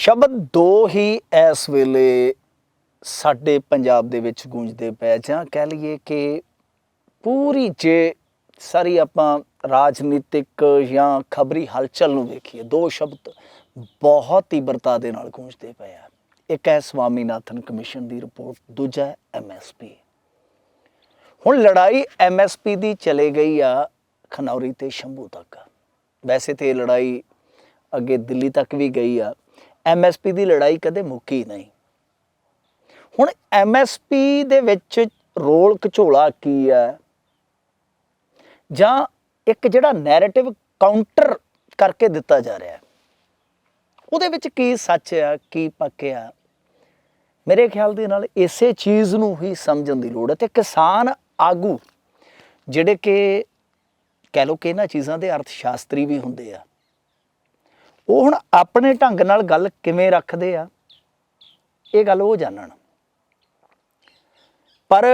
ਸ਼ਬਦ ਦੋ ਹੀ ਇਸ ਵੇਲੇ ਸਾਡੇ ਪੰਜਾਬ ਦੇ ਵਿੱਚ ਗੂੰਜਦੇ ਪਏ ਜਾਂ ਕਹਿ ਲਈਏ ਕਿ ਪੂਰੀ ਜੇ ਸਾਰੀ ਆਪਾਂ ਰਾਜਨੀਤਿਕ ਜਾਂ ਖਬਰੀ ਹਲਚਲ ਨੂੰ ਵੇਖੀਏ, ਦੋ ਸ਼ਬਦ ਬਹੁਤ ਤੀਬਰਤਾ ਦੇ ਨਾਲ ਗੂੰਜਦੇ ਪਏ ਆ। ਇੱਕ ਹੈ ਸਵਾਮੀਨਾਥਨ ਕਮਿਸ਼ਨ ਦੀ ਰਿਪੋਰਟ, ਦੂਜਾ ਹੈ ਐਮਐਸਪੀ ਹੁਣ ਲੜਾਈ ਐਮਐਸਪੀ ਦੀ ਚਲੇ ਗਈ ਆ ਖਨੌਰੀ ਤੇ ਸ਼ੰਭੂ ਤੱਕ। ਵੈਸੇ ਤੇ ਇਹ ਲੜਾਈ ਅੱਗੇ ਦਿੱਲੀ ਤੱਕ ਵੀ ਗਈ ਆ ਐਮਐਸਪੀ ਦੀ ਲੜਾਈ ਕਦੇ ਮੁੱਕੀ ਨਹੀਂ। ਹੁਣ ਐਮਐਸਪੀ ਦੇ ਵਿੱਚ ਰੋਲ ਘਚੋਲਾ ਕੀ ਆ ਜਾਂ ਇੱਕ ਜਿਹੜਾ ਨੈਰੇਟਿਵ ਕਾਊਂਟਰ ਕਰਕੇ ਦਿੱਤਾ ਜਾ ਰਿਹਾ ਹੈ। ਉਹਦੇ ਵਿੱਚ ਕੀ ਸੱਚ ਆ ਕੀ ਪੱਕ ਆ ਮੇਰੇ ਖਿਆਲ ਦੇ ਨਾਲ ਇਸੇ ਚੀਜ਼ ਨੂੰ ਹੀ ਸਮਝਣ ਦੀ ਲੋੜ ਹੈ ਤੇ ਕਿਸਾਨ ਆਗੂ ਜਿਹੜੇ ਕਿ ਕਹਿ ਲੋ ਕਿ ਇਹਨਾਂ ਚੀਜ਼ਾਂ ਦੇ ਅਰਥ ਸ਼ਾਸਤਰੀ ਵੀ ਹੁੰਦੇ ਆ। ਉਹ ਹੁਣ ਆਪਣੇ ਢੰਗ ਨਾਲ ਗੱਲ ਕਿਵੇਂ ਰੱਖਦੇ ਆ, ਇਹ ਗੱਲ ਉਹ ਜਾਣਨ। ਪਰ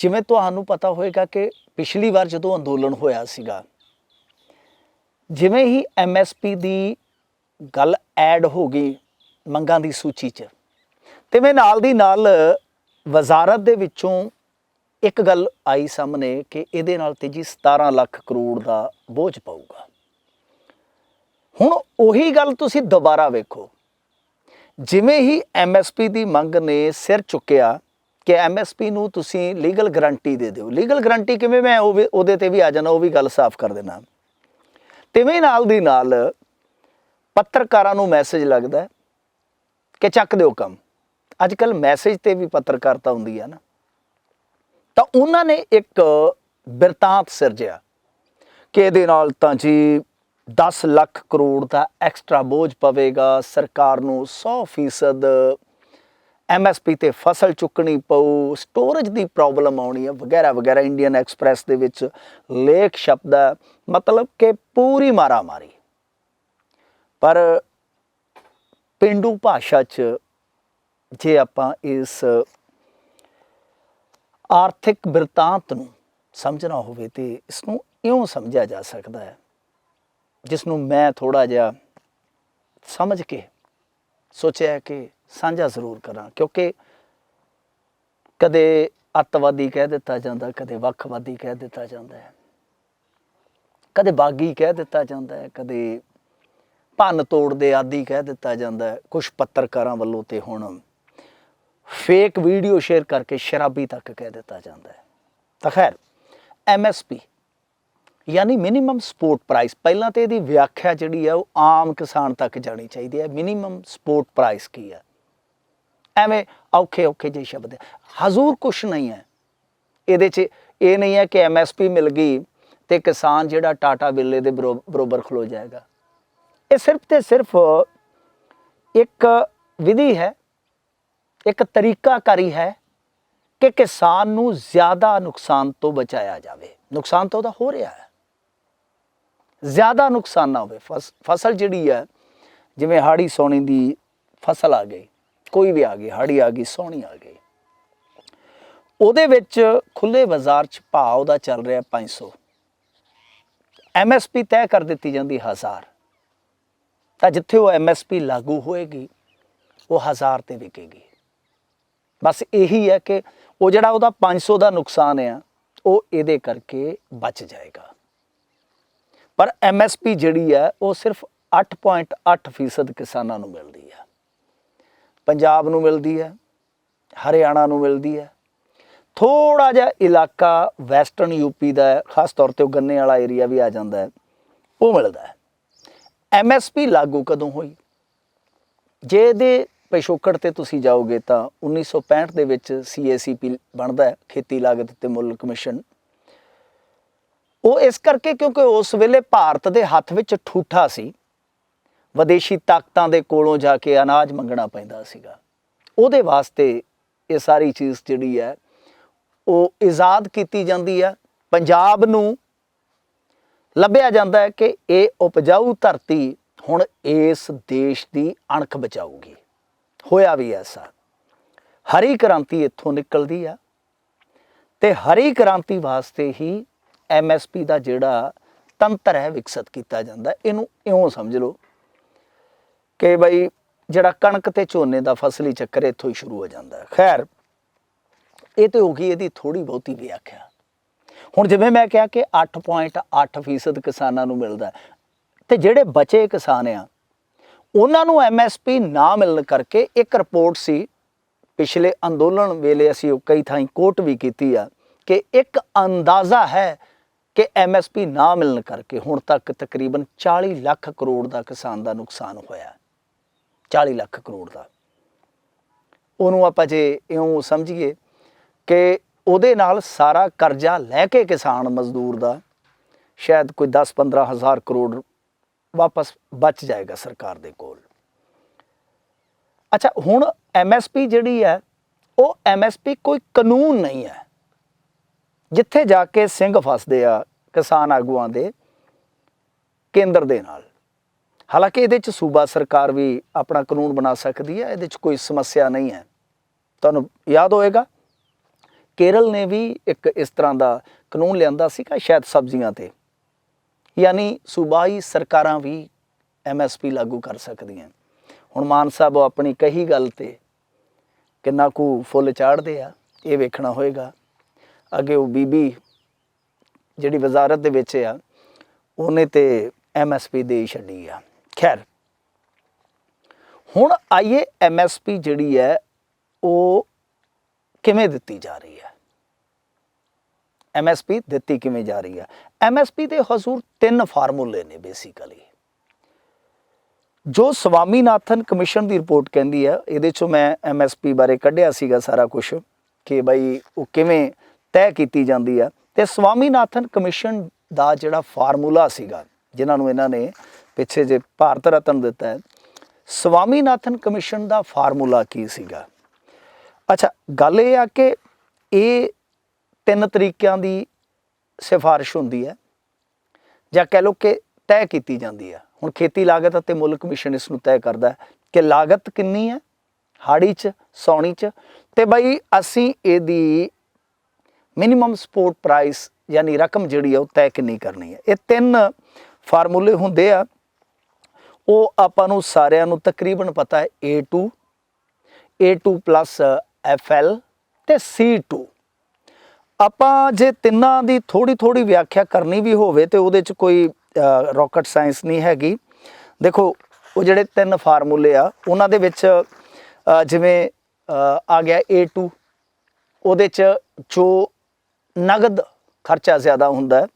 ਜਿਵੇਂ ਤੁਹਾਨੂੰ ਪਤਾ ਹੋਵੇਗਾ ਕਿ ਪਿਛਲੀ ਵਾਰ ਜਦੋਂ ਅੰਦੋਲਨ ਹੋਇਆ ਸੀਗਾ, ਜਿਵੇਂ ਹੀ ਐਮਐਸਪੀ ਦੀ ਗੱਲ ਐਡ ਹੋ ਗਈ ਮੰਗਾਂ ਦੀ ਸੂਚੀ 'ਚ, ਤੇ ਮੈਂ ਨਾਲ ਦੀ ਨਾਲ ਵਜ਼ਾਰਤ ਦੇ ਵਿੱਚੋਂ ਇੱਕ ਗੱਲ ਆਈ ਸਾਹਮਣੇ ਕਿ ਇਹਦੇ ਨਾਲ ਤੇ ਜੀ 17 ਲੱਖ ਕਰੋੜ ਦਾ ਬੋਝ ਪਾਊਗਾ। ਹੁਣ ਉਹੀ ਗੱਲ ਤੁਸੀਂ ਦੁਬਾਰਾ ਵੇਖੋ। ਜਿਵੇਂ ਹੀ ਐਮਐਸਪੀ ਦੀ ਮੰਗ ਨੇ ਸਿਰ ਚੁੱਕਿਆ ਕਿ ਐਮਐਸਪੀ ਨੂੰ ਤੁਸੀਂ ਲੀਗਲ ਗਾਰੰਟੀ ਦੇ ਦਿਓ। ਲੀਗਲ ਗਾਰੰਟੀ ਕਿਵੇਂ ਮੈਂ ਉਹ ਵੀ- ਉਹਦੇ ਤੇ ਵੀ ਆ ਜਾਣਾ, ਉਹ ਵੀ ਗੱਲ ਸਾਫ਼ ਕਰ ਦੇਣਾ। ਤਿਵੇਂ ਨਾਲ ਦੀ ਨਾਲ ਪੱਤਰਕਾਰਾਂ ਨੂੰ ਮੈਸੇਜ ਲੱਗਦਾ ਕਿ ਚੱਕ ਦਿਓ ਕੰਮ। ਅੱਜ ਕੱਲ ਮੈਸੇਜ ਤੇ ਵੀ ਪੱਤਰਕਾਰਤਾ ਹੁੰਦੀ ਹੈ ਨਾ। ਤਾਂ ਉਹਨਾਂ ਨੇ ਇੱਕ ਬਿਰਤਾਂਤ ਸਿਰਜਿਆ ਕਿ ਇਹਦੇ ਨਾਲ ਤਾਂ ਜੀ 10 ਲੱਖ ਕਰੋੜ ਦਾ ਐਕਸਟਰਾ ਬੋਝ ਪਵੇਗਾ। ਸਰਕਾਰ ਨੂੰ 100% ਐਮਐਸਪੀ ਤੇ ਫਸਲ ਚੁੱਕਣੀ ਪਊ। ਸਟੋਰੇਜ ਦੀ ਪ੍ਰੋਬਲਮ ਆਉਣੀ ਹੈ ਵਗੈਰਾ ਵਗੈਰਾ ਇੰਡੀਅਨ ਐਕਸਪ੍ਰੈਸ ਦੇ ਵਿੱਚ ਲੇਖ ਸ਼ਬਦ ਹੈ। ਮਤਲਬ ਕਿ ਪੂਰੀ ਮਾਰਾ ਮਾਰੀ ਪਰ ਪਿੰਡੂ ਭਾਸ਼ਾ 'ਚ ਜੇ ਆਪਾਂ ਇਸ ਆਰਥਿਕ ਬਿਰਤਾਂਤ ਨੂੰ ਸਮਝਣਾ ਹੋਵੇ ਤੇ ਇਸ ਨੂੰ ਇਉਂ ਸਮਝਿਆ ਜਾ ਸਕਦਾ ਹੈ ਜਿਸ ਨੂੰ ਮੈਂ ਥੋੜਾ ਜਿਹਾ ਸਮਝ ਕੇ ਸੋਚਿਆ ਕਿ ਸਾਂਝਾ ਜ਼ਰੂਰ ਕਰਾਂ, ਕਿਉਂਕਿ ਕਦੇ ਅੱਤਵਾਦੀ ਕਹਿ ਦਿੱਤਾ ਜਾਂਦਾ, ਕਦੇ ਵੱਖਵਾਦੀ ਕਹਿ ਦਿੱਤਾ ਜਾਂਦਾ ਹੈ, ਕਦੇ ਬਾਗੀ ਕਹਿ ਦਿੱਤਾ ਜਾਂਦਾ ਹੈ, ਕਦੇ ਭੰਨ ਤੋੜ ਦੇ ਆਦੀ ਕਹਿ ਦਿੱਤਾ ਜਾਂਦਾ ਹੈ ਕੁਝ ਪੱਤਰਕਾਰਾਂ ਵੱਲੋਂ ਤੇ ਹੁਣ ਫੇਕ ਵੀਡੀਓ ਸ਼ੇਅਰ ਕਰਕੇ ਸ਼ਰਾਬੀ ਤੱਕ ਕਹਿ ਦਿੱਤਾ ਜਾਂਦਾ ਹੈ। ਤਾਂ ਖੈਰ ਐਮਐਸਪੀ ਯਾਨੀ ਮਿਨੀਮਮ ਸਪੋਰਟ ਪ੍ਰਾਈਸ ਪਹਿਲਾਂ ਤੇ ਇਹਦੀ ਵਿਆਖਿਆ ਜਿਹੜੀ ਆ, ਉਹ ਆਮ ਕਿਸਾਨ ਤੱਕ ਜਾਣੀ ਚਾਹੀਦੀ ਹੈ। ਮਿਨੀਮਮ ਸਪੋਰਟ ਪ੍ਰਾਈਸ ਕੀ ਹੈ ਐਵੇਂ ਔਖੇ ਔਖੇ ਜਿਹੇ ਸ਼ਬਦ ਹਜ਼ੂਰ ਕੁਛ ਨਹੀਂ ਹੈ। ਇਹਦੇ 'ਚ ਇਹ ਨਹੀਂ ਹੈ ਕਿ ਐਮਐਸਪੀ ਮਿਲ ਗਈ ਤੇ ਕਿਸਾਨ ਜਿਹੜਾ ਟਾਟਾ ਬਿਰਲੇ ਦੇ ਬਰੋ- ਬਰੋਬਰ ਖਲੋ ਜਾਏਗਾ। ਇਹ ਸਿਰਫ ਤੇ ਸਿਰਫ ਇੱਕ ਵਿਧੀ ਹੈ। ਇੱਕ ਤਰੀਕਾਕਾਰੀ ਹੈ ਕਿ ਕਿਸਾਨ ਨੂੰ ਜ਼ਿਆਦਾ ਨੁਕਸਾਨ ਤੋਂ ਬਚਾਇਆ ਜਾਵੇ। ਨੁਕਸਾਨ ਤਾਂ ਉਹਦਾ ਹੋ ਰਿਹਾ ਹੈ। ਜ਼ਿਆਦਾ ਨੁਕਸਾਨ ਨਾ ਹੋਵੇ। ਫਸ- ਫਸਲ ਜਿਹੜੀ ਹੈ, ਜਿਵੇਂ ਹਾੜੀ ਸੋਣੀ ਦੀ ਫਸਲ ਆ ਗਈ, ਕੋਈ ਵੀ ਆ ਗਈ ਹਾੜੀ ਆ ਗਈ, ਸੋਣੀ ਆ ਗਈ। ਉਹਦੇ ਵਿੱਚ ਖੁੱਲੇ ਬਾਜ਼ਾਰ 'ਚ ਭਾਅ ਉਹਦਾ ਚੱਲ ਰਿਹਾ 500 ਐਮਐਸਪੀ ਤੈਅ ਕਰ ਦਿੱਤੀ ਜਾਂਦੀ 1000 ਤਾਂ ਜਿੱਥੇ ਉਹ ਐਮਐਸਪੀ ਲਾਗੂ ਹੋਏਗੀ, ਉਹ 1000 ਤੇ ਵਿਕੇਗੀ। ਬਸ ਇਹੀ ਹੈ ਕਿ ਉਹ ਜਿਹੜਾ ਉਹਦਾ 500 ਦਾ ਨੁਕਸਾਨ ਆ, ਉਹ ਇਹਦੇ ਕਰਕੇ ਬਚ ਜਾਏਗਾ। ਪਰ ਐਮਐਸਪੀ ਜਿਹੜੀ ਹੈ, ਉਹ ਸਿਰਫ 8.8% ਕਿਸਾਨਾਂ ਨੂੰ ਮਿਲਦੀ ਹੈ। ਪੰਜਾਬ ਨੂੰ ਮਿਲਦੀ ਹੈ, ਹਰਿਆਣਾ ਨੂੰ ਮਿਲਦੀ ਹੈ। ਥੋੜਾ ਜਿਹਾ ਇਲਾਕਾ ਵੈਸਟਰਨ ਯੂਪੀ ਦਾ ਹੈ, ਖਾਸ ਤੌਰ ਤੇ ਉਹ ਗੰਨੇ ਵਾਲਾ ਏਰੀਆ ਵੀ ਆ ਜਾਂਦਾ ਹੈ, ਉਹ ਮਿਲਦਾ ਹੈ। ਐਮਐਸਪੀ ਲਾਗੂ ਕਦੋਂ ਹੋਈ? ਜੇ ਇਹਦੇ ਪਿਛੋਕੜ ਤੇ ਤੁਸੀਂ ਜਾਓਗੇ ਤਾਂ 1965 ਦੇ ਵਿੱਚ ਸੀਏਸੀਪੀ ਬਣਦਾ ਹੈ, ਖੇਤੀ ਲਾਗਤ ਤੇ ਮੁੱਲ ਕਮਿਸ਼ਨ। ਉਹ ਇਸ ਕਰਕੇ ਕਿਉਂਕਿ ਉਸ ਵੇਲੇ ਭਾਰਤ ਦੇ ਹੱਥ ਵਿੱਚ ਠੂਠਾ ਸੀ। ਵਿਦੇਸ਼ੀ ਤਾਕਤਾਂ ਦੇ ਕੋਲੋਂ ਜਾ ਕੇ ਅਨਾਜ ਮੰਗਣਾ ਪੈਂਦਾ ਸੀਗਾ। ਉਹਦੇ ਵਾਸਤੇ ਇਹ ਸਾਰੀ ਚੀਜ਼ ਜਿਹੜੀ ਹੈ, ਉਹ ਆਜ਼ਾਦ ਕੀਤੀ ਜਾਂਦੀ ਹੈ। ਪੰਜਾਬ ਨੂੰ ਲੱਭਿਆ ਜਾਂਦਾ ਹੈ ਕਿ ਇਹ ਉਪਜਾਊ ਧਰਤੀ ਹੁਣ ਇਸ ਦੇਸ਼ ਦੀ ਅਣਖ ਬਚਾਊਗੀ। ਹੋਇਆ ਵੀ ਐਸਾ। ਹਰੀ ਕ੍ਰਾਂਤੀ ਇੱਥੋਂ ਨਿਕਲਦੀ ਆ ਤੇ ਹਰੀ ਕ੍ਰਾਂਤੀ ਵਾਸਤੇ ਹੀ ਐਮਐਸਪੀ ਦਾ ਜਿਹੜਾ ਤੰਤਰ ਹੈ ਵਿਕਸਿਤ ਕੀਤਾ ਜਾਂਦਾ ਇਹਨੂੰ ਇਉਂ ਸਮਝ ਲਓ ਕਿ ਬਈ ਜਿਹੜਾ ਕਣਕ ਤੇ ਝੋਨੇ ਦਾ ਫਸਲੀ ਚੱਕਰ ਇੱਥੋਂ ਹੀ ਸ਼ੁਰੂ ਹੋ ਜਾਂਦਾ ਹੈ। ਖੈਰ ਇਹ ਤੇ ਹੋ ਗਈ ਇਹਦੀ ਥੋੜੀ ਬਹੁਤੀ ਵਿਆਖਿਆ। ਹੁਣ ਜਿਵੇਂ ਮੈਂ ਕਿਹਾ ਕਿ 8.8% ਕਿਸਾਨਾਂ ਨੂੰ ਮਿਲਦਾ ਹੈ, ਤੇ ਜਿਹੜੇ ਬਚੇ ਕਿਸਾਨ ਆ ਉਹਨਾਂ ਨੂੰ ਐਮਐਸਪੀ ਨਾ ਮਿਲਣ ਕਰਕੇ ਇੱਕ ਰਿਪੋਰਟ ਸੀ ਪਿਛਲੇ ਅੰਦੋਲਨ ਵੇਲੇ ਅਸੀਂ ਉਹ ਕਈ ਥਾਈਂ ਕੋਟ ਵੀ ਕੀਤੀ ਆ ਕਿ ਇੱਕ ਅੰਦਾਜ਼ਾ ਹੈ ਕਿ ਐਮਐਸਪੀ ਨਾ ਮਿਲਣ ਕਰਕੇ ਹੁਣ ਤੱਕ ਤਕਰੀਬਨ 40 ਲੱਖ ਕਰੋੜ ਦਾ ਕਿਸਾਨ ਦਾ ਨੁਕਸਾਨ ਹੋਇਆ। 40 ਲੱਖ ਕਰੋੜ ਦਾ। ਉਹਨੂੰ ਆਪਾਂ ਜੇ ਇਉਂ ਸਮਝੀਏ ਕਿ ਉਹਦੇ ਨਾਲ ਸਾਰਾ ਕਰਜ਼ਾ ਲੈ ਕੇ ਕਿਸਾਨ ਮਜ਼ਦੂਰ ਦਾ ਸ਼ਾਇਦ ਕੋਈ 10-15 ਹਜ਼ਾਰ ਕਰੋੜ ਵਾਪਸ ਬਚ ਜਾਏਗਾ ਸਰਕਾਰ ਦੇ ਕੋਲ। ਅੱਛਾ, ਹੁਣ ਐਮਐਸਪੀ ਜਿਹੜੀ ਹੈ, ਉਹ ਐਮਐਸਪੀ ਕੋਈ ਕਾਨੂੰਨ ਨਹੀਂ ਹੈ। ਜਿੱਥੇ ਜਾ ਕੇ ਸਿੰਘ ਫਸਦੇ ਆ ਕਿਸਾਨ ਆਗੂਆਂ ਦੇ ਕੇਂਦਰ ਦੇ ਨਾਲ। ਹਾਲਾਂਕਿ ਇਹਦੇ ਚ ਸੂਬਾ ਸਰਕਾਰ ਵੀ ਆਪਣਾ ਕਾਨੂੰਨ ਬਣਾ ਸਕਦੀ ਹੈ, ਇਹਦੇ ਚ ਕੋਈ ਸਮੱਸਿਆ ਨਹੀਂ ਹੈ। ਤੁਹਾਨੂੰ ਯਾਦ ਹੋਏਗਾ, ਕੇਰਲ ਨੇ ਵੀ ਇੱਕ ਇਸ ਤਰ੍ਹਾਂ ਦਾ ਕਾਨੂੰਨ ਲਿਆਂਦਾ ਸੀਗਾ ਸ਼ਾਇਦ ਸਬਜ਼ੀਆਂ ਤੇ। ਯਾਨੀ ਸੂਬਾਈ ਸਰਕਾਰਾਂ ਵੀ ਐਮਐਸਪੀ ਲਾਗੂ ਕਰ ਸਕਦੀਆਂ। ਹੁਣ ਮਾਨ ਸਾਹਿਬ ਆਪਣੀ ਕਹੀ ਗੱਲ ਤੇ ਕਿੰਨਾ ਕੁ ਫੁੱਲ ਚਾੜਦੇ ਆ, ਇਹ ਵੇਖਣਾ ਹੋਏਗਾ। ਅੱਗੇ ਉਹ ਬੀਬੀ ਜਿਹੜੀ ਵਜ਼ਾਰਤ ਦੇ ਵਿੱਚ ਆ, ਉਹਨੇ ਤੇ ਐਮਐਸਪੀ ਦੇ ਹੀ ਛੱਡੀ ਆ। ਖੈਰ, ਹੁਣ ਆਈਏ ਐਮਐਸਪੀ ਜਿਹੜੀ ਹੈ, ਉਹ ਕਿਵੇਂ ਦਿੱਤੀ ਜਾ ਰਹੀ ਹੈ? ਐਮਐਸਪੀ ਦਿੱਤੀ ਕਿਵੇਂ ਜਾ ਰਹੀ ਹੈ? ਐਮਐਸਪੀ ਦੇ ਹਜ਼ੂਰ ਤਿੰਨ ਫਾਰਮੂਲੇ ਨੇ ਬੇਸਿਕਲੀ ਜੋ ਸਵਾਮੀਨਾਥਨ ਕਮਿਸ਼ਨ ਦੀ ਰਿਪੋਰਟ ਕਹਿੰਦੀ ਹੈ, ਇਹਦੇ ਚੋਂ ਮੈਂ ਐਮਐਸਪੀ ਬਾਰੇ ਕੱਢਿਆ ਸੀਗਾ ਸਾਰਾ ਕੁਝ ਕਿ ਬਈ ਉਹ ਕਿਵੇਂ ਤੈਅ ਕੀਤੀ ਜਾਂਦੀ ਆ। ਤੇ ਸਵਾਮੀਨਾਥਨ ਕਮਿਸ਼ਨ ਦਾ ਜਿਹੜਾ ਫਾਰਮੂਲਾ ਸੀਗਾ, ਜਿਨ੍ਹਾਂ ਨੂੰ ਇਹਨਾਂ ਨੇ ਪਿੱਛੇ ਜੇ ਭਾਰਤ ਰਤਨ ਦਿੱਤਾ ਹੈ, ਸਵਾਮੀਨਾਥਨ ਕਮਿਸ਼ਨ ਦਾ ਫਾਰਮੂਲਾ ਕੀ ਸੀਗਾ? ਅੱਛਾ, ਗੱਲ ਇਹ ਆ ਕਿ ਇਹ ਤਿੰਨ ਤਰੀਕਿਆਂ ਦੀ ਸਿਫਾਰਿਸ਼ ਹੁੰਦੀ ਹੈ, ਜਾਂ ਕਹਿ ਲਓ ਕਿ ਤੈਅ ਕੀਤੀ ਜਾਂਦੀ ਹੈ। ਹੁਣ ਖੇਤੀ ਲਾਗਤ ਅਤੇ ਮੁੱਲ ਕਮਿਸ਼ਨ ਇਸ ਨੂੰ ਤੈਅ ਕਰਦਾ ਹੈ ਕਿ ਲਾਗਤ ਕਿੰਨੀ ਹੈ ਹਾੜੀ ਚ ਸੌਣੀ ਚ। ਤੇ ਬਈ ਅਸੀਂ ਇਹਦੀ ਮਿਨੀਮਮ ਸਪੋਰਟ ਪ੍ਰਾਈਸ ਯਾਨੀ ਰਕਮ ਜਿਹੜੀ ਹੈ ਉਹ ਤੈਅ ਕਿੰਨੀ ਕਰਨੀ ਹੈ। ਇਹ ਤਿੰਨ ਫਾਰਮੂਲੇ ਹੁੰਦੇ ਆ। ਉਹ ਆਪਾਂ ਨੂੰ ਸਾਰਿਆਂ ਨੂੰ ਤਕਰੀਬਨ ਪਤਾ ਹੈ A2 A2 FL ਤੇ C2 ਆਪਾਂ ਜੇ ਤਿੰਨਾਂ ਦੀ ਥੋੜੀ ਥੋੜੀ ਵਿਆਖਿਆ ਕਰਨੀ ਵੀ ਹੋਵੇ ਤੇ ਉਹਦੇ ਚ ਕੋਈ ਰਾਕਟ ਸਾਇੰਸ ਨਹੀਂ ਹੈਗੀ। ਦੇਖੋ, ਉਹ ਜਿਹੜੇ ਤਿੰਨ ਫਾਰਮੂਲੇ ਆ, ਉਹਨਾਂ ਦੇ ਵਿੱਚ ਜਿਵੇਂ ਆ ਗਿਆ A2 ਉਹਦੇ ਚ ਜੋ ਨਗਦ ਖਰਚਾ ਜ਼ਿਆਦਾ ਹੁੰਦਾ ਹੈ।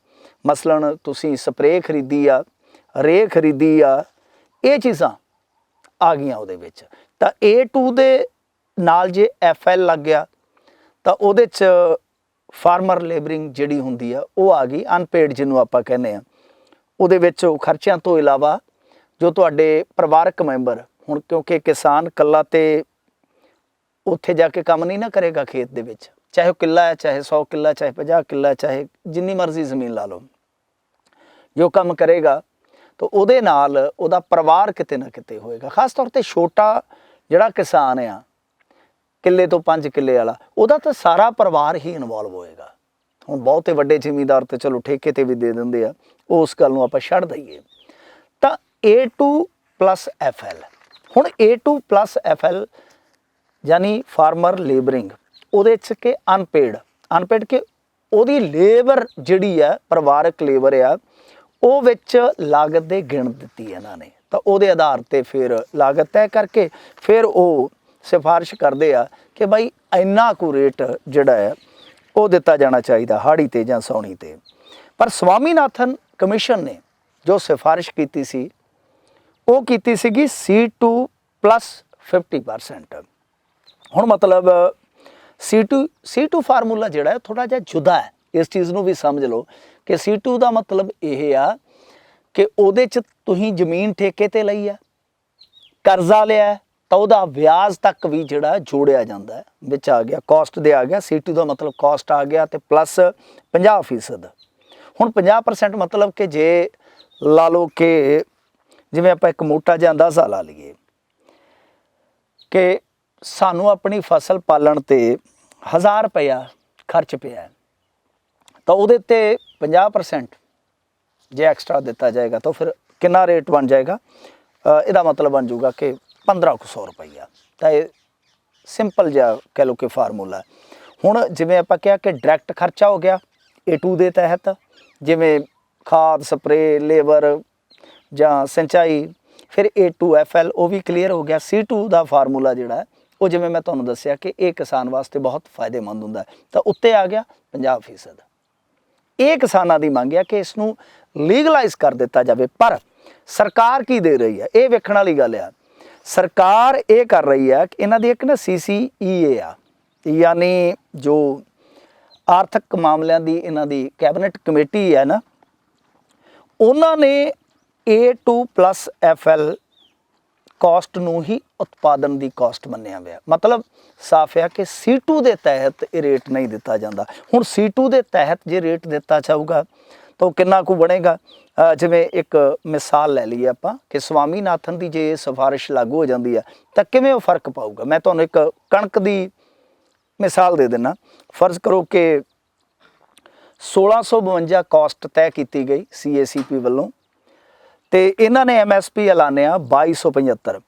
ਮਸਲਨ ਤੁਸੀਂ ਸਪਰੇਅ ਖਰੀਦੀ ਆ ਰੇ ਖਰੀਦੀ ਆ, ਇਹ ਚੀਜ਼ਾਂ ਆ ਗਈਆਂ ਉਹਦੇ ਵਿੱਚ। ਤਾਂ A2 ਦੇ ਨਾਲ ਜੇ FL ਲੱਗ ਗਿਆ, ਤਾਂ ਉਹਦੇ ਚ ਫਾਰਮਰ ਲੇਬਰਿੰਗ ਜਿਹੜੀ ਹੁੰਦੀ ਆ, ਉਹ ਆ ਗਈ। ਅਨਪੇਡ ਜਿਹਨੂੰ ਆਪਾਂ ਕਹਿੰਦੇ ਆ। ਉਹਦੇ ਵਿੱਚ ਉਹ ਖਰਚਿਆਂ ਤੋਂ ਇਲਾਵਾ ਜੋ ਤੁਹਾਡੇ ਪਰਿਵਾਰਕ ਮੈਂਬਰ, ਹੁਣ ਕਿਉਂਕਿ ਕਿਸਾਨ ਕੱਲਾ ਤੇ ਉੱਥੇ ਜਾ ਕੇ ਕੰਮ ਨਹੀਂ ਨਾ ਕਰੇਗਾ ਖੇਤ ਦੇ ਵਿੱਚ ਚਾਹੇ ਉਹ ਕਿੱਲਾ ਹੈ, ਚਾਹੇ 100 ਕਿੱਲਾ, ਚਾਹੇ 50 ਕਿੱਲਾ, ਚਾਹੇ ਜਿੰਨੀ ਮਰਜ਼ੀ ਜ਼ਮੀਨ ਲਾ ਲਓ। ਜੋ ਕੰਮ ਕਰੇਗਾ, ਤਾਂ ਉਹਦੇ ਨਾਲ ਉਹਦਾ ਪਰਿਵਾਰ ਕਿਤੇ ਨਾ ਕਿਤੇ ਹੋਏਗਾ। ਖਾਸ ਤੌਰ ਤੇ ਛੋਟਾ ਜਿਹੜਾ ਕਿਸਾਨ ਆ, ਕਿੱਲੇ ਤੋਂ 5 ਕਿੱਲੇ ਵਾਲਾ, ਉਹਦਾ ਤਾਂ ਸਾਰਾ ਪਰਿਵਾਰ ਹੀ ਇਨਵੋਲਵ ਹੋਏਗਾ। ਹੁਣ ਬਹੁਤੇ ਵੱਡੇ ਜ਼ਿਮੀਂਦਾਰ ਤੇ ਚਲੋ ਠੇਕੇ ਤੇ ਵੀ ਦੇ ਦਿੰਦੇ ਆ, ਉਸ ਗੱਲ ਨੂੰ ਆਪਾਂ ਛੱਡ ਦਈਏ। ਤਾਂ A2 FL ਹੁਣ A2 FL ਯਾਨੀ ਫਾਰਮਰ ਲੇਬਰਿੰਗ ਉਹਦੇ ਚ ਕਿ ਅਨਪੇਡ ਅਨਪੇਡ ਕਿ ਉਹਦੀ ਲੇਬਰ ਜਿਹੜੀ ਆ ਪਰਿਵਾਰਕ ਲੇਬਰ ਆ, ਉਹ ਵਿੱਚ ਲਾਗਤ ਦੇ ਗਿਣ ਦਿੱਤੀ ਇਹਨਾਂ ਨੇ। ਤਾਂ ਉਹਦੇ ਆਧਾਰ ਤੇ ਫਿਰ ਲਾਗਤ ਤੈਅ ਕਰਕੇ ਫਿਰ ਉਹ ਸਿਫਾਰਿਸ਼ ਕਰਦੇ ਆ ਕਿ ਭਾਈ ਇੰਨਾ ਕੁ ਰੇਟ ਜਿਹੜਾ ਹੈ, ਉਹ ਦਿੱਤਾ ਜਾਣਾ ਚਾਹੀਦਾ ਹਾੜੀ ਤੇ ਜਾਂ ਸੌਣੀ ਤੇ। ਪਰ ਸਵਾਮੀਨਾਥਨ ਕਮਿਸ਼ਨ ਨੇ ਜੋ ਸਿਫਾਰਿਸ਼ ਕੀਤੀ ਸੀ, ਉਹ ਕੀਤੀ ਸੀਗੀ C2 50% ਹੁਣ ਮਤਲਬ C2 C2 ਫਾਰਮੂਲਾ ਜਿਹੜਾ ਹੈ ਥੋੜਾ ਜਿਹਾ ਜੁਦਾ ਹੈ। ਇਸ ਚੀਜ਼ ਨੂੰ ਵੀ ਸਮਝ ਲਓ ਕਿ C2 ਦਾ ਮਤਲਬ ਇਹ ਆ ਕਿ ਉਹਦੇ ਚ ਤੁਸੀਂ ਜ਼ਮੀਨ ਠੇਕੇ ਤੇ ਲਈ ਆ, ਕਰਜ਼ਾ ਲਿਆ ਤਾਂ ਉਹਦਾ ਵਿਆਜ ਤੱਕ ਵੀ ਜਿਹੜਾ ਜੋੜਿਆ ਜਾਂਦਾ ਹੈ। ਵਿੱਚ ਆ ਗਿਆ ਕਾਸਟ ਦੇ ਆ ਗਿਆ C2 ਦਾ ਮਤਲਬ ਕਾਸਟ ਆ ਗਿਆ ਤੇ ਪਲੱਸ 50% ਹੁਣ 50% ਮਤਲਬ ਕਿ ਜੇ ਲਾ ਲਓ ਕਿ ਜਿਵੇਂ ਆਪਾਂ ਇੱਕ ਮੋਟਾ ਜਿਹਾ ਅੰਦਾਜ਼ਾ ਲਾ ਲਈਏ ਕਿ ਸਾਨੂੰ ਆਪਣੀ ਫਸਲ ਪਾਲਣ ਤੇ 1000 ਰੁਪਇਆ ਖਰਚ ਪਿਆ ਤਾਂ ਉਹਦੇ ਤੇ 50% ਜੇ ਐਕਸਟਰਾ ਦਿੱਤਾ ਜਾਏਗਾ ਤਾਂ ਫਿਰ ਕਿੰਨਾ ਰੇਟ ਬਣ ਜਾਏਗਾ? ਇਹਦਾ ਮਤਲਬ ਬਣ ਜਾਊਗਾ ਕਿ 1500 ਰੁਪਈਆ ਤਾਂ ਇਹ ਸਿੰਪਲ ਜਿਹਾ ਕਹਿ ਲਓ ਕਿ ਫਾਰਮੂਲਾ ਹੁਣ ਜਿਵੇਂ ਆਪਾਂ ਕਿਹਾ ਕਿ ਡਾਇਰੈਕਟ ਖਰਚਾ ਹੋ ਗਿਆ A2 ਦੇ ਤਹਿਤ, ਜਿਵੇਂ ਖਾਦ ਸਪਰੇ ਲੇਬਰ ਜਾਂ ਸਿੰਚਾਈ, ਫਿਰ A2FL ਉਹ ਵੀ ਕਲੀਅਰ ਹੋ ਗਿਆ। C2 ਦਾ ਫਾਰਮੂਲਾ ਜਿਹੜਾ ਉਹ ਜਿਵੇਂ ਮੈਂ ਤੁਹਾਨੂੰ ਦੱਸਿਆ ਕਿ ਇਹ ਕਿਸਾਨ ਵਾਸਤੇ ਬਹੁਤ ਫਾਇਦੇਮੰਦ ਹੁੰਦਾ ਤਾਂ ਉੱਤੇ ਆ ਗਿਆ 50% ਇਹ ਕਿਸਾਨਾਂ ਦੀ ਮੰਗ ਹੈ ਕਿ ਇਸ ਨੂੰ ਲੀਗਲਾਈਜ਼ ਕਰ ਦਿੱਤਾ ਜਾਵੇ। ਪਰ ਸਰਕਾਰ ਕੀ ਦੇ ਰਹੀ ਹੈ? ਇਹ ਵੇਖਣ ਵਾਲੀ ਗੱਲ ਆ ਸਰਕਾਰ ਇਹ ਕਰ ਰਹੀ ਹੈ ਕਿ ਇਹਨਾਂ ਦੀ ਇੱਕ ਨਾ ਸੀਸੀਈਏ ਆ। ਯਾਨੀ ਜੋ ਆਰਥਿਕ ਮਾਮਲਿਆਂ ਦੀ ਇਹਨਾਂ ਦੀ ਕੈਬਨਿਟ ਕਮੇਟੀ ਹੈ ਨਾ, ਉਹਨਾਂ ਨੇ A2+FL ਕਾਸਟ ਨੂੰ ਹੀ ਉਤਪਾਦਨ ਦੀ ਕਾਸਟ ਮੰਨਿਆ ਹੋਇਆ ਮਤਲਬ ਸਾਫ਼ ਹੈ ਕਿ C2 ਦੇ ਤਹਿਤ ਇਹ ਰੇਟ ਨਹੀਂ ਦਿੱਤਾ ਜਾਂਦਾ। ਹੁਣ C2 ਦੇ ਤਹਿਤ ਜੇ ਰੇਟ ਦਿੱਤਾ ਜਾਊਗਾ, ਤਾਂ ਉਹ ਕਿੰਨਾ ਕੁ ਬਣੇਗਾ? ਜਿਵੇਂ ਇੱਕ ਮਿਸਾਲ ਲੈ ਲਈਏ ਆਪਾਂ ਕਿ ਸਵਾਮੀਨਾਥਨ ਦੀ ਜੇ ਇਹ ਸਿਫਾਰਿਸ਼ ਲਾਗੂ ਹੋ ਜਾਂਦੀ ਹੈ ਤਾਂ ਕਿਵੇਂ ਉਹ ਫ਼ਰਕ ਪਾਊਗਾ? ਮੈਂ ਤੁਹਾਨੂੰ ਇੱਕ ਕਣਕ ਦੀ ਮਿਸਾਲ ਦੇ ਦਿੰਨਾ। ਫਰਜ਼ ਕਰੋ ਕਿ 1652 ਕਾਸਟ ਤੈਅ ਕੀਤੀ ਗਈ CACP ਵੱਲੋਂ। ਤੇ ਇਹਨਾਂ ਨੇ MSP ਐਲਾਨਿਆ 2275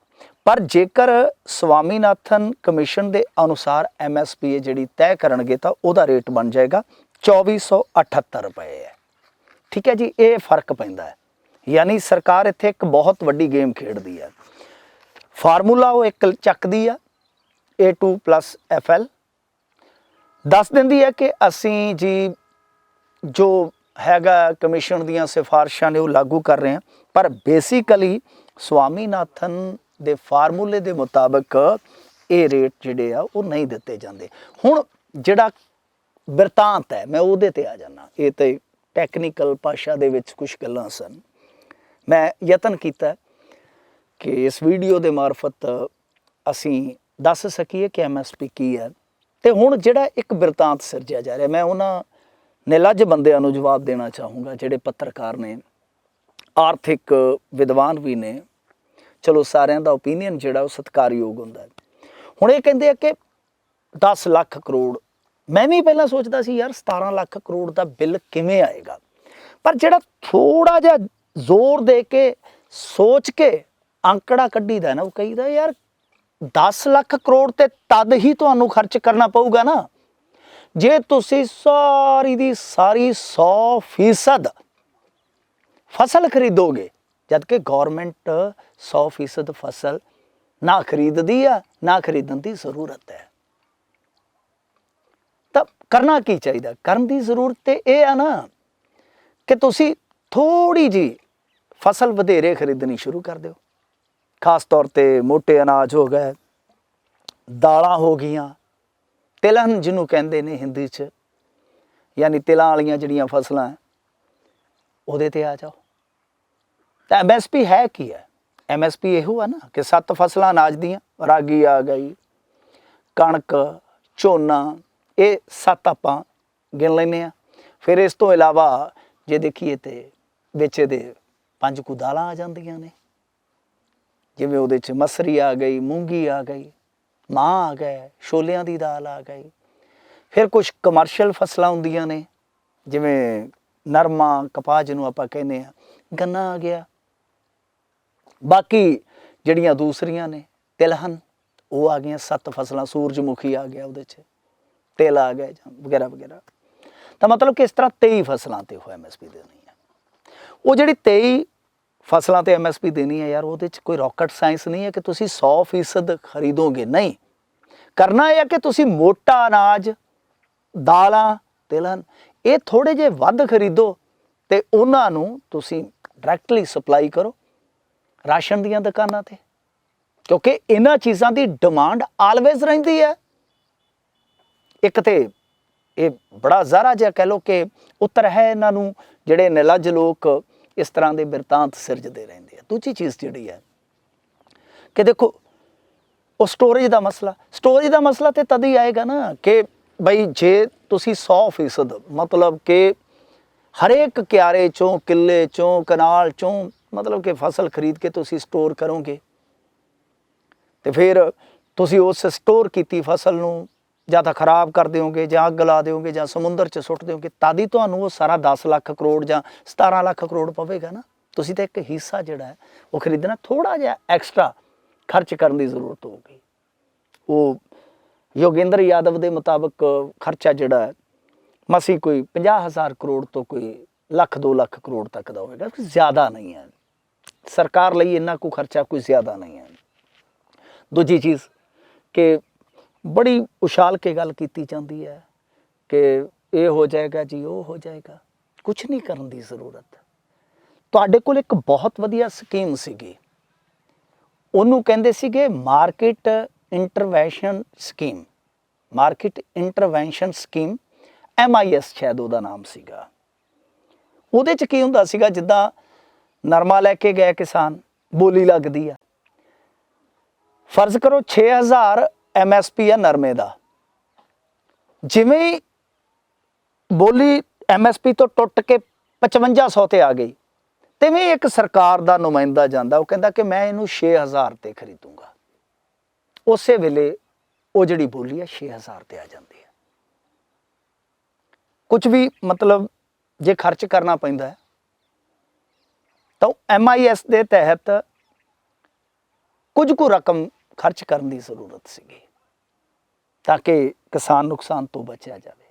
ਪਰ ਜੇਕਰ ਸਵਾਮੀਨਾਥਨ ਕਮਿਸ਼ਨ ਦੇ ਅਨੁਸਾਰ MSP ਇਹ ਜਿਹੜੀ ਤੈਅ ਕਰਨਗੇ ਤਾਂ ਉਹਦਾ ਰੇਟ ਬਣ ਜਾਏਗਾ 2478 ਰੁਪਏ। ਹੈ ਠੀਕ ਹੈ ਜੀ, ਇਹ ਫ਼ਰਕ ਪੈਂਦਾ ਹੈ। ਯਾਨੀ ਸਰਕਾਰ ਇੱਥੇ ਇੱਕ ਬਹੁਤ ਵੱਡੀ ਗੇਮ ਖੇਡਦੀ ਹੈ। ਫਾਰਮੂਲਾ ਉਹ ਇੱਕ ਚੱਕਦੀ ਆ A2+FL ਦੱਸ ਦਿੰਦੀ ਹੈ ਕਿ ਅਸੀਂ ਜੀ ਜੋ ਹੈਗਾ, ਕਮਿਸ਼ਨ ਦੀਆਂ ਸਿਫਾਰਿਸ਼ਾਂ ਨੇ ਉਹ ਲਾਗੂ ਕਰ ਰਹੇ ਹਾਂ ਪਰ ਬੇਸਿਕਲੀ ਸਵਾਮੀਨਾਥਨ ਦੇ ਫਾਰਮੂਲੇ ਦੇ ਮੁਤਾਬਕ ਇਹ ਰੇਟ ਜਿਹੜੇ ਆ, ਉਹ ਨਹੀਂ ਦਿੱਤੇ ਜਾਂਦੇ। ਹੁਣ ਜਿਹੜਾ ਬਿਰਤਾਂਤ ਹੈ, ਮੈਂ ਉਹਦੇ ਤੇ ਆ ਜਾਣਾ ਇਹ ਤੇ ਟੈਕਨੀਕਲ ਭਾਸ਼ਾ ਦੇ ਵਿੱਚ ਕੁਝ ਗੱਲਾਂ ਸਨ। ਮੈਂ ਯਤਨ ਕੀਤਾ ਕਿ ਇਸ ਵੀਡੀਓ ਦੇ ਮਾਰਫਤ ਅਸੀਂ ਦੱਸ ਸਕੀਏ ਕਿ ਐਮਐਸਪੀ ਕੀ ਹੈ। ਤੇ ਹੁਣ ਜਿਹੜਾ ਇੱਕ ਬਿਰਤਾਂਤ ਸਿਰਜਿਆ ਜਾ ਰਿਹਾ, ਮੈਂ ਉਹਨਾਂ ਨਿਲੱਜ ਬੰਦਿਆਂ ਨੂੰ ਜਵਾਬ ਦੇਣਾ ਚਾਹੂੰਗਾ, ਜਿਹੜੇ ਪੱਤਰਕਾਰ ਨੇ, ਆਰਥਿਕ ਵਿਦਵਾਨ ਵੀ ਨੇ। ਚਲੋ ਸਾਰਿਆਂ ਦਾ ਓਪੀਨੀਅਨ ਜਿਹੜਾ ਉਹ ਸਤਿਕਾਰਯੋਗ ਹੁੰਦਾ ਹੈ। ਹੁਣ ਇਹ ਕਹਿੰਦੇ ਆ ਕਿ 10 ਲੱਖ ਕਰੋੜ, ਮੈਂ ਵੀ ਪਹਿਲਾਂ ਸੋਚਦਾ ਸੀ, ਯਾਰ 17 ਲੱਖ ਕਰੋੜ ਦਾ ਬਿੱਲ ਕਿਵੇਂ ਆਏਗਾ? ਪਰ ਜਿਹੜਾ ਥੋੜਾ ਜਿਹਾ ਜ਼ੋਰ ਦੇ ਕੇ, ਸੋਚ ਕੇ ਅੰਕੜਾ ਕੱਢੀਦਾ ਨਾ, ਉਹ ਕਹੀਦਾ, ਯਾਰ 10 ਲੱਖ ਕਰੋੜ ਤੇ ਤਦ ਹੀ ਤੁਹਾਨੂੰ ਖਰਚ ਕਰਨਾ ਪਊਗਾ ਨਾ। ਜੇ ਤੁਸੀਂ ਸਾਰੀ ਦੀ ਸਾਰੀ 100% ਫਸਲ ਖਰੀਦੋਗੇ ਜਦ ਕਿ ਗਵਰਨਮੈਂਟ 100% ਫਸਲ ਨਾ ਖਰੀਦਦੀ ਆ, ਨਾ ਖਰੀਦਣ ਦੀ ਜ਼ਰੂਰਤ ਹੈ। ਤਾਂ ਕਰਨਾ ਕੀ ਚਾਹੀਦਾ? ਕਰਨ ਦੀ ਜ਼ਰੂਰਤ ਤੇ ਇਹ ਆ ਨਾ ਕਿ ਤੁਸੀਂ ਥੋੜੀ ਜੀ ਫਸਲ ਵਧੇਰੇ ਖਰੀਦਣੀ ਸ਼ੁਰੂ ਕਰ ਦਿਓ। ਖਾਸ ਤੌਰ ਤੇ ਮੋٹے ਅਨਾਜ ਹੋ ਗਏ, ਦਾਲਾਂ ਹੋ ਗਈਆਂ ਤਿਲਹਨ ਜਿਹਨੂੰ ਕਹਿੰਦੇ ਨੇ ਹਿੰਦੀ 'ਚ, ਯਾਨੀ ਤਿਲਾਂ ਵਾਲੀਆਂ ਜਿਹੜੀਆਂ ਫਸਲਾਂ ਉਹਦੇ ਤੇ ਆ ਜਾਓ। ਤਾਂ ਐਮਐਸਪੀ ਹੈ ਕੀ ਹੈ ਐਮਐਸਪੀ ਇਹੋ ਆ ਨਾ ਕਿ ਸੱਤ ਫਸਲਾਂ ਅਨਾਜ ਦੀਆਂ, ਰਾਗੀ ਆ ਗਈ, ਕਣਕ, ਝੋਨਾ, ਇਹ ਸੱਤ ਆਪਾਂ ਗਿਣ ਲੈਨੇ ਆ। ਫਿਰ ਇਸ ਤੋਂ ਇਲਾਵਾ ਜੇ ਦੇਖੀਏ ਤੇ ਵਿੱਚ ਇਹਦੇ ਪੰਜ ਕੁ ਦਾਲਾਂ ਆ ਜਾਂਦੀਆਂ ਨੇ। ਜਿਵੇਂ ਉਹਦੇ ਚ ਮਸਰੀ ਆ ਗਈ, ਮੂੰਗੀ ਆ ਗਈ ਮਾਂ ਆ ਗਏ ਛੋਲਿਆਂ ਦੀ ਦਾਲ ਆ ਗਈ। ਫਿਰ ਕੁਝ ਕਮਰਸ਼ੀਅਲ ਫਸਲਾਂ ਹੁੰਦੀਆਂ ਨੇ, ਜਿਵੇਂ ਨਰਮਾ, ਕਪਾਹ ਜਿਹਨੂੰ ਆਪਾਂ ਕਹਿੰਦੇ ਆ ਗੰਨਾ ਆ ਗਿਆ। ਬਾਕੀ ਜਿਹੜੀਆਂ ਦੂਸਰੀਆਂ ਨੇ, ਤਿਲਹਨ, ਉਹ ਆ ਗਈਆਂ, ਸੱਤ ਫਸਲਾਂ, ਸੂਰਜਮੁਖੀ ਆ ਗਿਆ ਉਹਦੇ ਚ, ਤਿਲ ਆ ਗਏ ਜਾਂ ਵਗੈਰਾ ਵਗੈਰਾ। ਤਾਂ ਮਤਲਬ ਕਿ ਇਸ ਤਰ੍ਹਾਂ 23 ਫਸਲਾਂ ਤੇ ਉਹ ਐਮਐਸਪੀ ਦੇਣੀ ਹੈ ਉਹ ਜਿਹੜੀ 23 ਫਸਲਾਂ ਤੇ ਐਮਐਸਪੀ ਦੇਣੀ ਹੈ ਯਾਰ, ਉਹਦੇ ਚ ਕੋਈ ਰਾਕਟ ਸਾਇੰਸ ਨਹੀਂ ਹੈ ਕਿ ਤੁਸੀਂ 100% ਖਰੀਦੋਗੇ? ਨਹੀਂ। ਕਰਨਾ ਇਹ ਹੈ ਕਿ ਤੁਸੀਂ ਮੋਟਾ ਅਨਾਜ, ਦਾਲਾਂ ਤਿਲਨ ਇਹ ਥੋੜੇ ਜੇ ਵੱਧ ਖਰੀਦੋ ਤੇ ਉਹਨਾਂ ਨੂੰ ਤੁਸੀਂ ਡਾਇਰੈਕਟਲੀ ਸਪਲਾਈ ਕਰੋ ਰਾਸ਼ਨ ਦੀਆਂ ਦੁਕਾਨਾਂ ਤੇ। ਕਿਉਂਕਿ ਇਹਨਾਂ ਚੀਜ਼ਾਂ ਦੀ ਡਿਮਾਂਡ ਆਲਵੇਜ਼ ਰਹਿੰਦੀ ਹੈ। ਇੱਕ ਤੇ ਇਹ ਬੜਾ ਜ਼ਾਰਾ ਜਿਹਾ ਕਹਿ ਲੋ ਕਿ ਉੱਤਰ ਹੈ ਇਹਨਾਂ ਨੂੰ, ਜਿਹੜੇ ਨਿਲੱਜ ਲੋਕ ਇਸ ਤਰ੍ਹਾਂ ਦੇ ਬਿਰਤਾਂਤ ਸਿਰਜਦੇ ਰਹਿੰਦੇ ਆ। ਦੂਜੀ ਚੀਜ਼ ਜਿਹੜੀ ਹੈ ਕਿ ਦੇਖੋ, ਉਹ ਸਟੋਰੇਜ ਦਾ ਮਸਲਾ। ਸਟੋਰੇਜ ਦਾ ਮਸਲਾ ਤੇ ਤਦ ਹੀ ਆਏਗਾ ਨਾ ਕਿ ਬਈ ਜੇ ਤੁਸੀਂ 100% ਮਤਲਬ ਕਿ ਹਰੇਕ ਕਿਆਰੇ ਚੋਂ, ਕਿੱਲੇ ਚੋਂ, ਕਨਾਲ ਚੋਂ ਮਤਲਬ ਕਿ ਫਸਲ ਖਰੀਦ ਕੇ ਤੁਸੀਂ ਸਟੋਰ ਕਰੋਗੇ ਤੇ ਫਿਰ ਤੁਸੀਂ ਉਸ ਸਟੋਰ ਕੀਤੀ ਫਸਲ ਨੂੰ ਜਾਂ ਤਾਂ ਖਰਾਬ ਕਰ ਦਿਓਗੇ, ਜਾਂ ਅੱਗ ਲਾ ਦਿਓਗੇ, ਜਾਂ ਸਮੁੰਦਰ 'ਚ ਸੁੱਟ ਦਿਓਗੇ ਤਾਂ ਹੀ ਤੁਹਾਨੂੰ ਉਹ ਸਾਰਾ 10 ਲੱਖ ਕਰੋੜ ਜਾਂ 17 ਲੱਖ ਕਰੋੜ ਪਵੇਗਾ ਨਾ। ਤੁਸੀਂ ਤਾਂ ਇੱਕ ਹਿੱਸਾ ਜਿਹੜਾ ਹੈ, ਉਹ ਖਰੀਦਣਾ ਥੋੜਾ ਜਿਹਾ ਐਕਸਟਰਾ ਖਰਚ ਕਰਨ ਦੀ ਜ਼ਰੂਰਤ ਹੋਊਗੀ। ਉਹ ਯੋਗੇਂਦਰ ਯਾਦਵ ਦੇ ਮੁਤਾਬਕ ਖਰਚਾ ਜਿਹੜਾ ਹੈ, ਮਸੀਂ ਕੋਈ 50000 ਕਰੋੜ ਤੋਂ ਕੋਈ ਲੱਖ 2 ਲੱਖ ਕਰੋੜ ਤੱਕ ਦਾ ਹੋਵੇਗਾ ਕੋਈ ਜ਼ਿਆਦਾ ਨਹੀਂ ਹੈ। ਸਰਕਾਰ ਲਈ ਇੰਨਾ ਕੋ ਖਰਚਾ ਕੋਈ ਜ਼ਿਆਦਾ ਨਹੀਂ ਹੈ। ਦੂਜੀ ਚੀਜ਼ ਕਿ ਬੜੀ ਉਛਾਲ ਕੇ ਗੱਲ ਕੀਤੀ ਜਾਂਦੀ ਹੈ ਕਿ ਇਹ ਹੋ ਜਾਏਗਾ ਜੀ, ਉਹ ਹੋ ਜਾਏਗਾ। ਕੁਝ ਨਹੀਂ ਕਰਨ ਦੀ ਜ਼ਰੂਰਤ। ਤੁਹਾਡੇ ਕੋਲ ਇੱਕ ਬਹੁਤ ਵਧੀਆ ਸਕੀਮ ਸੀਗੀ। ਉਹਨੂੰ ਕਹਿੰਦੇ ਸੀਗੇ market intervention scheme. Market intervention scheme MIS ਸ਼ਾਇਦ ਉਹਦਾ ਨਾਮ ਸੀਗਾ। ਉਹਦੇ ਚ ਕੀ ਹੁੰਦਾ ਸੀਗਾ, ਜਿੱਦਾਂ ਨਰਮਾ ਲੈ ਕੇ ਗਏ ਕਿਸਾਨ, ਬੋਲੀ ਲੱਗਦੀ ਆ। ਫਰਜ਼ ਕਰੋ 6000 ਐਮਐਸਪੀ ਹੈ ਨਰਮੇ ਦਾ। ਜਿਵੇਂ ਹੀ ਬੋਲੀ ਐਮਐਸਪੀ ਤੋਂ ਟੁੱਟ ਕੇ 5500 ਤੇ ਆ ਗਈ, ਤਿਵੇਂ ਇੱਕ ਸਰਕਾਰ ਦਾ ਨੁਮਾਇੰਦਾ ਜਾਂਦਾ, ਉਹ ਕਹਿੰਦਾ ਕਿ ਮੈਂ ਇਹਨੂੰ 6000 ਤੇ ਖਰੀਦੂੰਗਾ। ਉਸੇ ਵੇਲੇ ਉਹ ਜਿਹੜੀ ਬੋਲੀ ਹੈ 6000 ਤੇ ਆ ਜਾਂਦੀ ਹੈ। ਕੁਝ ਵੀ ਮਤਲਬ ਜੇ ਖਰਚ ਕਰਨਾ ਪੈਂਦਾ ਹੈ, ਤਾਂ ਐਮਆਈਐਸ ਦੇ ਤਹਿਤ ਕੁਝ ਕੁ ਰਕਮ ਖਰਚ ਕਰਨ ਦੀ ਜ਼ਰੂਰਤ ਸੀਗੀ। ਤਾਂ ਕਿ ਕਿਸਾਨ ਨੁਕਸਾਨ ਤੋਂ ਬਚਿਆ ਜਾਵੇ,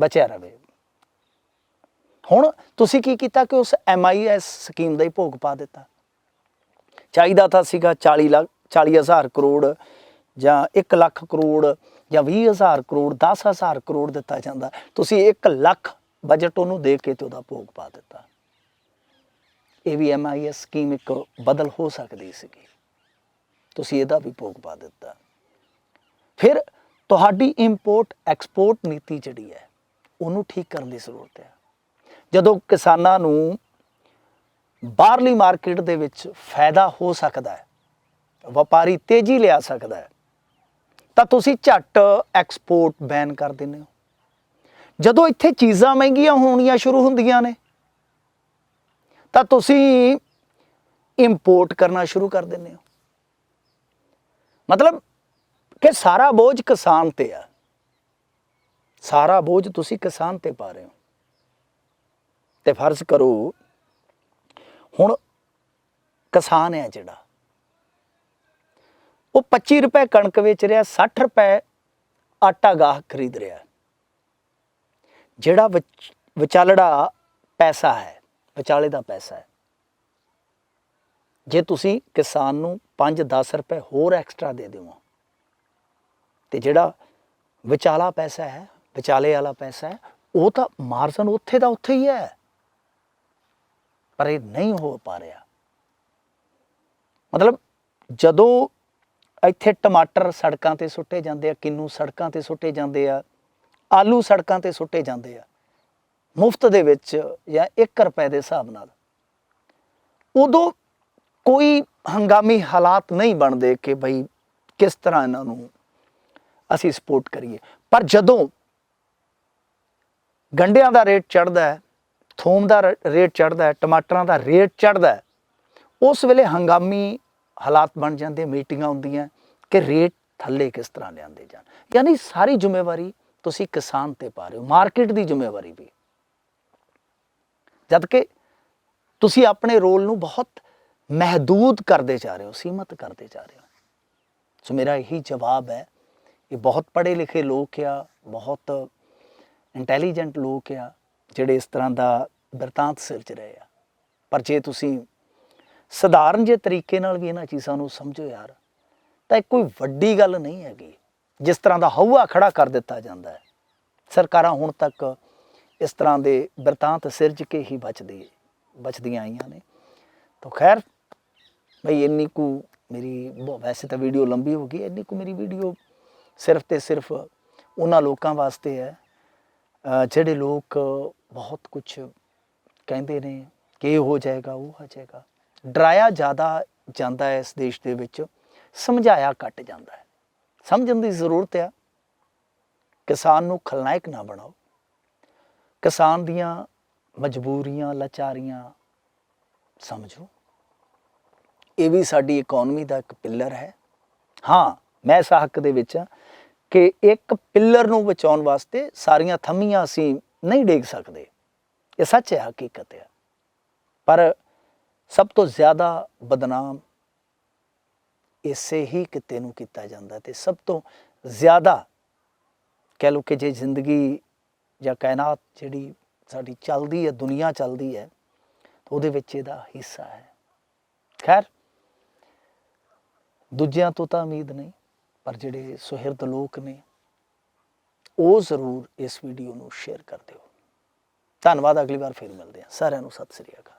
ਬਚਿਆ ਰਹੇ ਹੁਣ ਤੁਸੀਂ ਕੀ ਕੀਤਾ ਕਿ ਉਸ ਐਮਆਈਐਸ ਸਕੀਮ ਦਾ ਹੀ ਭੋਗ ਪਾ ਦਿੱਤਾ? ਚਾਹੀਦਾ ਤਾਂ ਸੀਗਾ 40 ਲੱਖ 40000 ਕਰੋੜ ਜਾਂ 1 ਲੱਖ ਕਰੋੜ ਜਾਂ 20000 ਕਰੋੜ 10000 ਕਰੋੜ ਦਿੱਤਾ ਜਾਂਦਾ। ਤੁਸੀਂ 1 ਲੱਖ ਬਜਟ ਉਹਨੂੰ ਦੇ ਕੇ ਤੇ ਉਹਦਾ ਭੋਗ ਪਾ ਦਿੱਤਾ। ਇਹ ਵੀ ਐਮਆਈਐਸ ਸਕੀਮ ਇੱਕ ਬਦਲ ਹੋ ਸਕਦੀ ਸੀਗੀ। ਤੁਸੀਂ ਇਹਦਾ ਵੀ ਭੋਗ ਪਾ ਦਿੱਤਾ। ਫਿਰ ਤੁਹਾਡੀ ਇੰਪੋਰਟ ਐਕਸਪੋਰਟ ਨੀਤੀ ਜਿਹੜੀ ਹੈ, ਉਹਨੂੰ ਠੀਕ ਕਰਨ ਦੀ ਜ਼ਰੂਰਤ ਹੈ। ਜਦੋਂ ਕਿਸਾਨਾਂ ਨੂੰ ਬਾਹਰਲੀ ਮਾਰਕੀਟ ਦੇ ਵਿੱਚ ਫਾਇਦਾ ਹੋ ਸਕਦਾ ਹੈ, ਵਪਾਰੀ ਤੇਜ਼ੀ ਲਿਆ ਸਕਦਾ ਹੈ, ਤਾਂ ਤੁਸੀਂ ਝੱਟ ਐਕਸਪੋਰਟ ਬੈਨ ਕਰ ਦਿੰਦੇ ਹੋ। ਜਦੋਂ ਇੱਥੇ ਚੀਜ਼ਾਂ ਮਹਿੰਗੀਆਂ ਹੋਣੀਆਂ ਸ਼ੁਰੂ ਹੁੰਦੀਆਂ ਨੇ, ਤਾਂ ਤੁਸੀਂ ਇੰਪੋਰਟ ਕਰਨਾ ਸ਼ੁਰੂ ਕਰ ਦਿੰਦੇ ਹੋ। ਮਤਲਬ ਕਿ ਸਾਰਾ ਬੋਝ ਕਿਸਾਨ ਤੇ ਆ। ਸਾਰਾ ਬੋਝ ਤੁਸੀਂ ਕਿਸਾਨ ਤੇ ਪਾ ਰਹੇ ਹੋ। ਤੇ ਫਰਜ਼ ਕਰੋ, ਹੁਣ ਕਿਸਾਨ ਹੈ ਜਿਹੜਾ। ਉਹ 25 ਰੁਪਏ ਕਣਕ ਵੇਚ ਰਿਹਾ 60 ਰੁਪਏ ਆਟਾ ਗਾਹਕ ਖਰੀਦ ਰਿਹਾ। ਜਿਹੜਾ ਵਿਚ- ਵਿਚਾਲੜਾ ਪੈਸਾ ਹੈ, ਵਿਚਾਲੇ ਦਾ ਪੈਸਾ ਹੈ। ਜੇ ਤੁਸੀਂ ਕਿਸਾਨ ਨੂੰ 5-10 ਰੁਪਏ ਹੋਰ ਐਕਸਟਰਾ ਦੇ ਦਿਓ ਤੇ ਜਿਹੜਾ ਵਿਚਾਲਾ ਪੈਸਾ ਹੈ, ਵਿਚਾਲੇ ਵਾਲਾ ਪੈਸਾ ਹੈ, ਉਹ ਤਾਂ ਮਾਰਜਨ ਉੱਥੇ ਦਾ ਉੱਥੇ ਹੀ ਹੈ। ਪਰ ਇਹ ਨਹੀਂ ਹੋ ਪਾ ਰਿਹਾ। ਮਤਲਬ ਜਦੋਂ ਇੱਥੇ ਟਮਾਟਰ ਸੜਕਾਂ ਤੇ ਸੁੱਟੇ ਜਾਂਦੇ ਆ, ਕਿੰਨੂ ਸੜਕਾਂ ਤੇ ਸੁੱਟੇ ਜਾਂਦੇ ਆ, ਆਲੂ ਸੜਕਾਂ ਤੇ ਸੁੱਟੇ ਜਾਂਦੇ ਆ, ਮੁਫਤ ਦੇ ਵਿੱਚ ਜਾਂ 1 ਰੁਪਏ ਦੇ ਹਿਸਾਬ ਨਾਲ, ਉਦੋਂ ਕੋਈ ਹੰਗਾਮੀ ਹਾਲਾਤ ਨਹੀਂ ਬਣਦੇ ਕਿ ਭਈ ਕਿਸ ਤਰ੍ਹਾਂ ਇਹਨਾਂ ਨੂੰ ਅਸੀਂ ਸਪੋਰਟ ਕਰੀਏ। ਪਰ ਜਦੋਂ ਗੰਡਿਆਂ ਦਾ ਰੇਟ ਚੜਦਾ ਹੈ, ਥੋਮ ਦਾ ਰੇਟ ਚੜਦਾ ਹੈ, ਟਮਾਟਰਾਂ ਦਾ ਰੇਟ ਚੜਦਾ ਹੈ, ਉਸ ਵੇਲੇ ਹੰਗਾਮੀ ਹਾਲਾਤ ਬਣ ਜਾਂਦੇ, ਮੀਟਿੰਗਾਂ ਹੁੰਦੀਆਂ ਕਿ ਰੇਟ ਥੱਲੇ ਕਿਸ ਤਰ੍ਹਾਂ ਲਿਆਂਦੇ ਜਾਣ। ਯਾਨੀ ਸਾਰੀ ਜ਼ਿੰਮੇਵਾਰੀ ਤੁਸੀਂ ਕਿਸਾਨ ਤੇ ਪਾ ਰਹੇ ਹੋ, ਮਾਰਕੀਟ ਦੀ ਜ਼ਿੰਮੇਵਾਰੀ ਵੀ। ਜਦ ਕਿ ਤੁਸੀਂ ਆਪਣੇ ਰੋਲ ਨੂੰ ਬਹੁਤ ਮਹਦੂਦ ਕਰਦੇ ਜਾ ਰਹੇ ਹੋ, ਸੀਮਤ ਕਰਦੇ ਜਾ ਰਹੇ ਹੋ। ਸੋ ਮੇਰਾ ਇਹੀ ਜਵਾਬ ਹੈ ਇਹ ਬਹੁਤ ਪੜ੍ਹੇ ਲਿਖੇ ਲੋਕ ਆ, ਬਹੁਤ ਇੰਟੈਲੀਜੈਂਟ ਲੋਕ ਆ, ਜਿਹੜੇ ਇਸ ਤਰ੍ਹਾਂ ਦਾ ਬਿਰਤਾਂਤ ਸਿਰਜ ਰਹੇ ਆ। ਪਰ ਜੇ ਤੁਸੀਂ ਸਧਾਰਨ ਜੇ ਤਰੀਕੇ ਨਾਲ ਵੀ ਇਹਨਾਂ ਚੀਜ਼ਾਂ ਨੂੰ ਸਮਝੋ ਯਾਰ, ਤਾਂ ਇਹ ਕੋਈ ਵੱਡੀ ਗੱਲ ਨਹੀਂ ਹੈਗੀ। ਜਿਸ ਤਰ੍ਹਾਂ ਦਾ ਹਊਆ ਖੜਾ ਕਰ ਦਿੱਤਾ ਜਾਂਦਾ ਹੈ, ਸਰਕਾਰਾਂ ਹੁਣ ਤੱਕ ਇਸ ਤਰ੍ਹਾਂ ਦੇ ਬਿਰਤਾਂਤ ਸਿਰਜ ਕੇ ਹੀ ਬਚਦੀ, ਬਚਦੀਆਂ ਆਈਆਂ ਨੇ। ਤਾਂ ਖੈਰ ਭਈ ਇੰਨੀ ਕੁ ਮੇਰੀ ਬਹੁ- ਵੈਸੇ ਤਾਂ ਵੀਡੀਓ ਲੰਬੀ ਹੋ ਗਈ, ਇੰਨੀ ਕੁ ਮੇਰੀ ਵੀਡੀਓ ਸਿਰਫ ਤੇ ਸਿਰਫ ਉਹਨਾਂ ਲੋਕਾਂ ਵਾਸਤੇ ਹੈ ਜਿਹੜੇ ਲੋਕ ਬਹੁਤ ਕੁਝ ਕਹਿੰਦੇ ਨੇ ਕਿ ਇਹ ਹੋ ਜਾਏਗਾ, ਉਹ ਹੋ ਜਾਏਗਾ। ਡਰਾਇਆ ਜ਼ਿਆਦਾ ਜਾਂਦਾ ਹੈ ਇਸ ਦੇਸ਼ ਦੇ ਵਿੱਚ, ਸਮਝਾਇਆ ਘੱਟ ਜਾਂਦਾ ਹੈ। ਸਮਝਣ ਦੀ ਜ਼ਰੂਰਤ ਹੈ ਕਿਸਾਨ ਨੂੰ ਖਲਨਾਇਕ ਨਾ ਬਣਾਓ। ਕਿਸਾਨ ਦੀਆਂ ਮਜਬੂਰੀਆਂ, ਲਾਚਾਰੀਆਂ ਸਮਝੋ। ਇਹ ਵੀ ਸਾਡੀ ਇਕਨੋਮੀ ਦਾ ਇੱਕ ਪਿੱਲਰ ਹੈ। ਹਾਂ, ਮੈਂ ਇਸ ਹੱਕ ਦੇ ਵਿੱਚ ਕਿ ਇੱਕ ਪਿੱਲਰ ਨੂੰ ਬਚਾਉਣ ਵਾਸਤੇ ਸਾਰੀਆਂ ਥੰਮੀਆਂ ਅਸੀਂ ਨਹੀਂ ਡੇਗ ਸਕਦੇ। ਇਹ ਸੱਚ ਹੈ, ਹਕੀਕਤ ਹੈ। ਪਰ ਸਭ ਤੋਂ ਜ਼ਿਆਦਾ ਬਦਨਾਮ ਇਸੇ ਹੀ ਕਿਤੇ ਨੂੰ ਕੀਤਾ ਜਾਂਦਾ ਤੇ ਸਭ ਤੋਂ ਜ਼ਿਆਦਾ ਕਹਿ ਲਓ ਕਿ ਜੇ ਜ਼ਿੰਦਗੀ ਜਾਂ ਕਾਇਨਾਤ ਜਿਹੜੀ ਸਾਡੀ ਚੱਲਦੀ ਹੈ, ਦੁਨੀਆ ਚੱਲਦੀ ਹੈ, ਤਾਂ ਉਹਦੇ ਵਿੱਚ ਇਹਦਾ ਹਿੱਸਾ ਹੈ। ਖੈਰ, ਦੂਜਿਆਂ ਤੋਂ ਤਾਂ ਉਮੀਦ ਨਹੀਂ। ਪਰ ਜਿਹੜੇ ਸੁਹਿਰਦ ਲੋਕ ਨੇ, ਉਹ ਜ਼ਰੂਰ ਇਸ ਵੀਡੀਓ ਨੂੰ ਸ਼ੇਅਰ ਕਰ ਦਿਓ। ਧੰਨਵਾਦ, ਅਗਲੀ ਵਾਰ ਫਿਰ ਮਿਲਦੇ ਹਾਂ। ਸਾਰਿਆਂ ਨੂੰ ਸਤਿ ਸ੍ਰੀ ਅਕਾਲ।